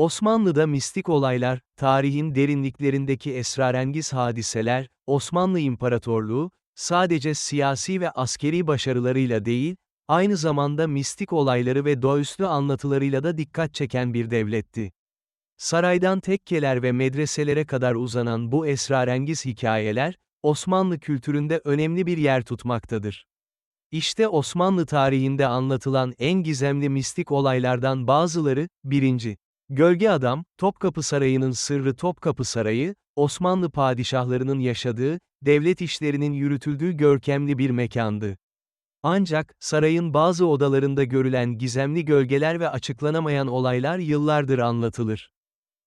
Osmanlı'da mistik olaylar, tarihin derinliklerindeki esrarengiz hadiseler, Osmanlı İmparatorluğu, sadece siyasi ve askeri başarılarıyla değil, aynı zamanda mistik olayları ve doğaüstü anlatılarıyla da dikkat çeken bir devletti. Saraydan tekkeler ve medreselere kadar uzanan bu esrarengiz hikayeler, Osmanlı kültüründe önemli bir yer tutmaktadır. İşte Osmanlı tarihinde anlatılan en gizemli mistik olaylardan bazıları, 1. Gölge Adam, Topkapı Sarayı'nın sırrı Topkapı Sarayı, Osmanlı padişahlarının yaşadığı, devlet işlerinin yürütüldüğü görkemli bir mekandı. Ancak, sarayın bazı odalarında görülen gizemli gölgeler ve açıklanamayan olaylar yıllardır anlatılır.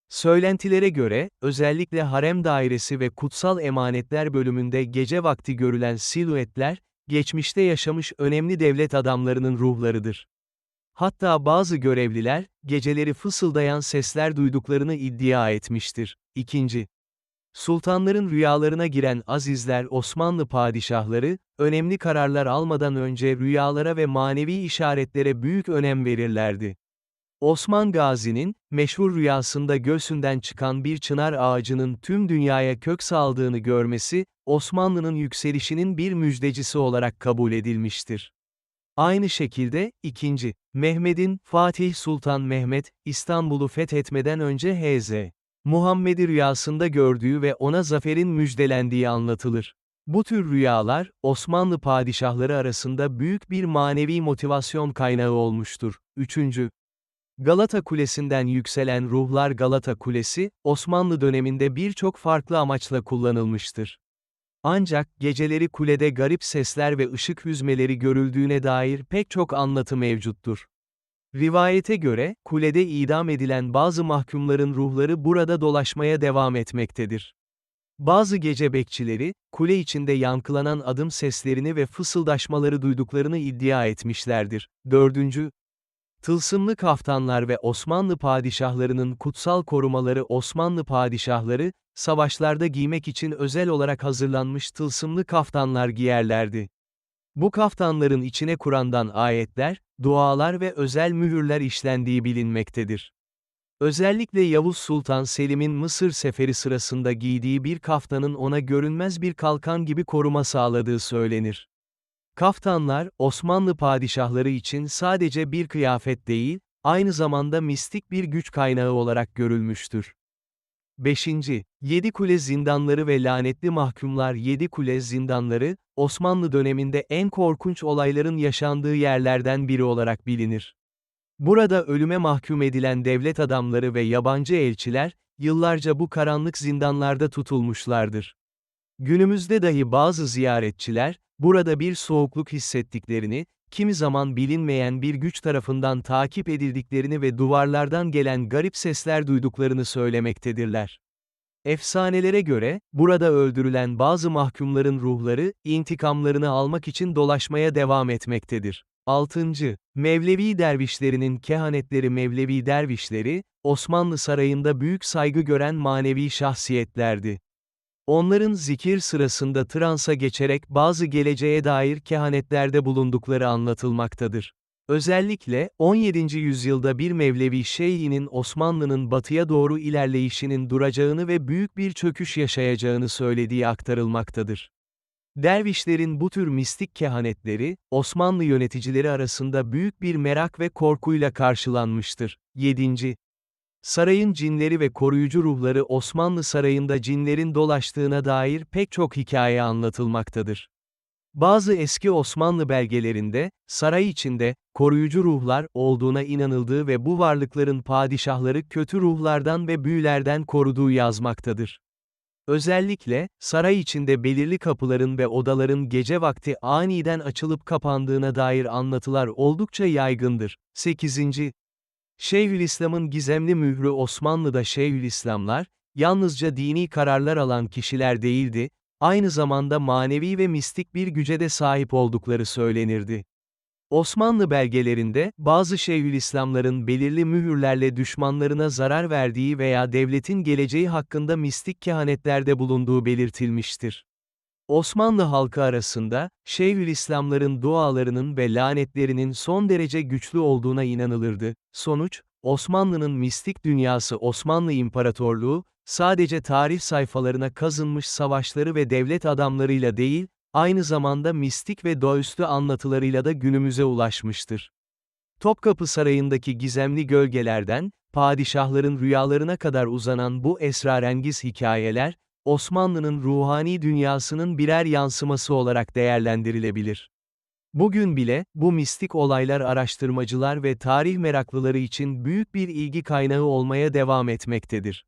Söylentilere göre, özellikle harem dairesi ve kutsal emanetler bölümünde gece vakti görülen silüetler, geçmişte yaşamış önemli devlet adamlarının ruhlarıdır. Hatta bazı görevliler, geceleri fısıldayan sesler duyduklarını iddia etmiştir. 2. Sultanların rüyalarına giren azizler Osmanlı padişahları, önemli kararlar almadan önce rüyalara ve manevi işaretlere büyük önem verirlerdi. Osman Gazi'nin, meşhur rüyasında göğsünden çıkan bir çınar ağacının tüm dünyaya kök saldığını görmesi, Osmanlı'nın yükselişinin bir müjdecisi olarak kabul edilmiştir. Aynı şekilde, 2. Mehmet'in, Fatih Sultan Mehmet, İstanbul'u fethetmeden önce H.Z. Muhammed'i rüyasında gördüğü ve ona zaferin müjdelendiği anlatılır. Bu tür rüyalar, Osmanlı padişahları arasında büyük bir manevi motivasyon kaynağı olmuştur. 3. Galata Kulesi'nden yükselen ruhlar Galata Kulesi, Osmanlı döneminde birçok farklı amaçla kullanılmıştır. Ancak, geceleri kulede garip sesler ve ışık hüzmeleri görüldüğüne dair pek çok anlatı mevcuttur. Rivayete göre, kulede idam edilen bazı mahkumların ruhları burada dolaşmaya devam etmektedir. Bazı gece bekçileri, kule içinde yankılanan adım seslerini ve fısıldaşmaları duyduklarını iddia etmişlerdir. 4. Tılsımlı kaftanlar ve Osmanlı padişahlarının kutsal korumaları Osmanlı padişahları, savaşlarda giymek için özel olarak hazırlanmış tılsımlı kaftanlar giyerlerdi. Bu kaftanların içine Kur'an'dan ayetler, dualar ve özel mühürler işlendiği bilinmektedir. Özellikle Yavuz Sultan Selim'in Mısır seferi sırasında giydiği bir kaftanın ona görünmez bir kalkan gibi koruma sağladığı söylenir. Kaftanlar, Osmanlı padişahları için sadece bir kıyafet değil, aynı zamanda mistik bir güç kaynağı olarak görülmüştür. 5. Yedi Kule zindanları ve lanetli mahkumlar Yedi Kule zindanları, Osmanlı döneminde en korkunç olayların yaşandığı yerlerden biri olarak bilinir. Burada ölüme mahkum edilen devlet adamları ve yabancı elçiler, yıllarca bu karanlık zindanlarda tutulmuşlardır. Günümüzde dahi bazı ziyaretçiler, burada bir soğukluk hissettiklerini, kimi zaman bilinmeyen bir güç tarafından takip edildiklerini ve duvarlardan gelen garip sesler duyduklarını söylemektedirler. Efsanelere göre, burada öldürülen bazı mahkumların ruhları, intikamlarını almak için dolaşmaya devam etmektedir. 6. Mevlevi dervişlerinin kehanetleri Mevlevi dervişleri, Osmanlı sarayında büyük saygı gören manevi şahsiyetlerdi. Onların zikir sırasında transa geçerek bazı geleceğe dair kehanetlerde bulundukları anlatılmaktadır. Özellikle, 17. yüzyılda bir Mevlevi şeyhinin Osmanlı'nın batıya doğru ilerleyişinin duracağını ve büyük bir çöküş yaşayacağını söylediği aktarılmaktadır. Dervişlerin bu tür mistik kehanetleri, Osmanlı yöneticileri arasında büyük bir merak ve korkuyla karşılanmıştır. 7. Sarayın cinleri ve koruyucu ruhları Osmanlı sarayında cinlerin dolaştığına dair pek çok hikaye anlatılmaktadır. Bazı eski Osmanlı belgelerinde, saray içinde, koruyucu ruhlar olduğuna inanıldığı ve bu varlıkların padişahları kötü ruhlardan ve büyülerden koruduğu yazmaktadır. Özellikle, saray içinde belirli kapıların ve odaların gece vakti aniden açılıp kapandığına dair anlatılar oldukça yaygındır. 8. Şeyhülislam'ın gizemli mührü Osmanlı'da Şeyhülislamlar, yalnızca dini kararlar alan kişiler değildi, aynı zamanda manevi ve mistik bir güce de sahip oldukları söylenirdi. Osmanlı belgelerinde, bazı Şeyhülislamların belirli mühürlerle düşmanlarına zarar verdiği veya devletin geleceği hakkında mistik kehanetlerde bulunduğu belirtilmiştir. Osmanlı halkı arasında, Şeyhülislamların dualarının ve lanetlerinin son derece güçlü olduğuna inanılırdı. Sonuç, Osmanlı'nın mistik dünyası Osmanlı İmparatorluğu, sadece tarih sayfalarına kazınmış savaşları ve devlet adamlarıyla değil, aynı zamanda mistik ve doğaüstü anlatılarıyla da günümüze ulaşmıştır. Topkapı Sarayı'ndaki gizemli gölgelerden, padişahların rüyalarına kadar uzanan bu esrarengiz hikayeler, Osmanlı'nın ruhani dünyasının birer yansıması olarak değerlendirilebilir. Bugün bile, bu mistik olaylar araştırmacılar ve tarih meraklıları için büyük bir ilgi kaynağı olmaya devam etmektedir.